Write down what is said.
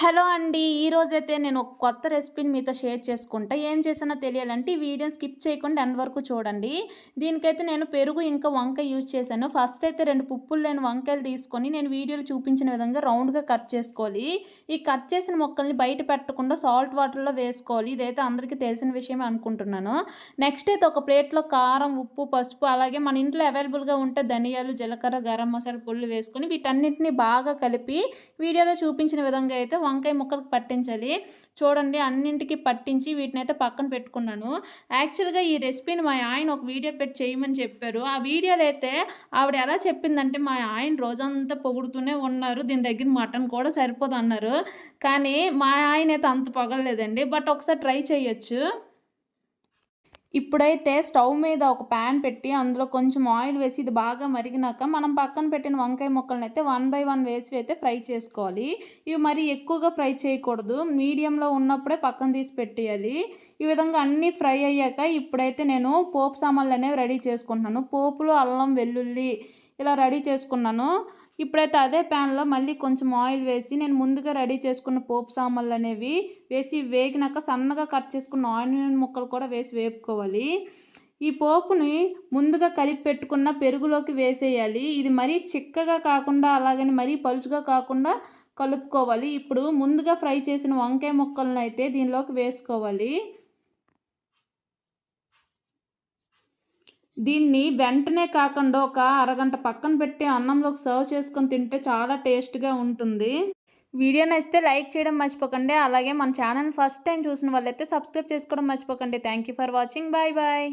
Hello అండి ఈరోజైతే నేను ఒక కొత్త రెసిపీని మీతో షేర్ చేసుకుంటా. ఏం చేసినా తెలియాలంటే ఈ వీడియోని స్కిప్ చేయకుండా ఎండ్ వరకు చూడండి. దీనికైతే నేను పెరుగు ఇంకా వంకాయ యూజ్ చేశాను. ఫస్ట్ అయితే రెండు పుప్పులు లేని వంకాయలు తీసుకొని నేను వీడియోలో చూపించిన విధంగా రౌండ్గా కట్ చేసుకోవాలి. ఈ కట్ చేసిన మొక్కల్ని బయట పెట్టకుండా సాల్ట్ వాటర్లో వేసుకోవాలి. ఇదైతే అందరికీ తెలిసిన విషయమే అనుకుంటున్నాను. నెక్స్ట్ అయితే ఒక ప్లేట్లో కారం ఉప్పు పసుపు అలాగే మన ఇంట్లో అవైలబుల్గా ఉంటే ధనియాలు జీలకర్ర గరం మసాలా పుల్లు వేసుకొని వీటన్నిటిని బాగా కలిపి వీడియోలో చూపించిన విధంగా అయితే వంకాయ ముక్కలకు పట్టించాలి. చూడండి అన్నింటికి పట్టించి వీటిని అయితే పక్కన పెట్టుకున్నాను. యాక్చువల్గా ఈ రెసిపీని మా ఆయన ఒక వీడియో పెట్టి చేయమని చెప్పారు. ఆ వీడియోలో అయితే ఆవిడ ఎలా చెప్పిందంటే మా ఆయన రోజంతా పొగుడుతూనే ఉన్నారు. దీని దగ్గర మటన్ కూడా సరిపోదు అన్నారు కానీ మా ఆయన అయితే అంత పొగలేదండి బట్ ఒకసారి ట్రై చేయొచ్చు. ఇప్పుడైతే స్టవ్ మీద ఒక ప్యాన్ పెట్టి అందులో కొంచెం ఆయిల్ వేసి ఇది బాగా మరిగినాక మనం పక్కన పెట్టిన వంకాయ ముక్కలను అయితే వన్ బై వన్ వేసి అయితే ఫ్రై చేసుకోవాలి. ఇవి మరి ఎక్కువగా ఫ్రై చేయకూడదు. మీడియంలో ఉన్నప్పుడే పక్కన తీసి పెట్టేయాలి. ఈ విధంగా అన్నీ ఫ్రై అయ్యాక ఇప్పుడైతే నేను పోపు సామాన్లు అనేవి రెడీ చేసుకుంటున్నాను. పోపులు అల్లం వెల్లుల్లి ఇలా రెడీ చేసుకున్నాను. ఇప్పుడైతే అదే ప్యాన్లో మళ్ళీ కొంచెం ఆయిల్ వేసి నేను ముందుగా రెడీ చేసుకున్న పోపు సామాన్లు అనేవి వేసి వేగినాక సన్నగా కట్ చేసుకున్న ఆనియన్ ముక్కలు కూడా వేసి వేపుకోవాలి. ఈ పోపుని ముందుగా కలిపి పెట్టుకున్న పెరుగులోకి వేసేయాలి. ఇది మరీ చిక్కగా కాకుండా అలాగని మరీ పలుచుగా కాకుండా కలుపుకోవాలి. ఇప్పుడు ముందుగా ఫ్రై చేసిన వంకాయ ముక్కలను అయితే దీనిలోకి వేసుకోవాలి. దీన్ని వెంటనే కాకుండా ఒక అరగంట పక్కన పెట్టి అన్నంలోకి సర్వ్ చేసుకొని తింటే చాలా టేస్ట్గా ఉంటుంది. వీడియో నచ్చితే లైక్ చేయడం మర్చిపోకండి. అలాగే మన ఛానల్ ఫస్ట్ టైం చూసిన వాళ్ళైతే సబ్స్క్రైబ్ చేసుకోవడం మర్చిపోకండి. Thank you for watching. Bye bye.